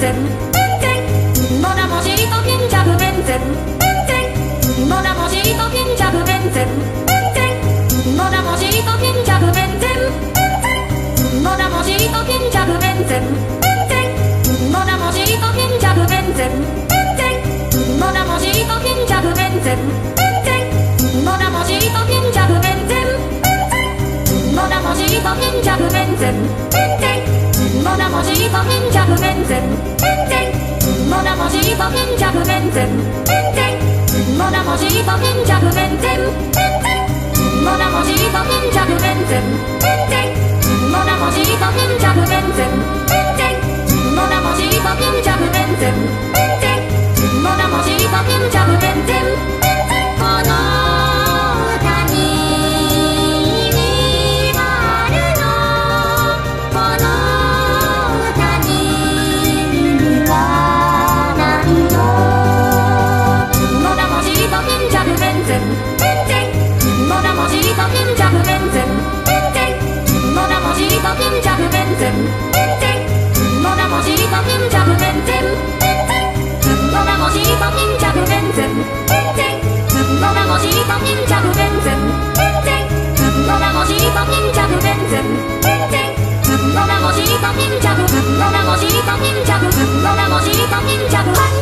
全全然。モナモジリと貧弱ん全全然。モナモジリと貧弱弁全全然。モナモジリと貧弱弁全全然。モナモジリと貧弱弁全全然。モナモジリと貧弱弁全全然。モナモジリと貧弱弁全全然。モナモジリと貧弱弁全全モナモジリと貧弱弁全全 Moda może i powiem argumentem może i może i może i と巾着弁天弁天うんのだもじりと巾着弁天弁天うんのだもじりと巾着弁天弁天うんのだもじりと巾着弁天弁天うんのだもじりと巾着弁天弁天うんのだもじりと巾着うんのだもじりと巾着うんのだもじりと巾着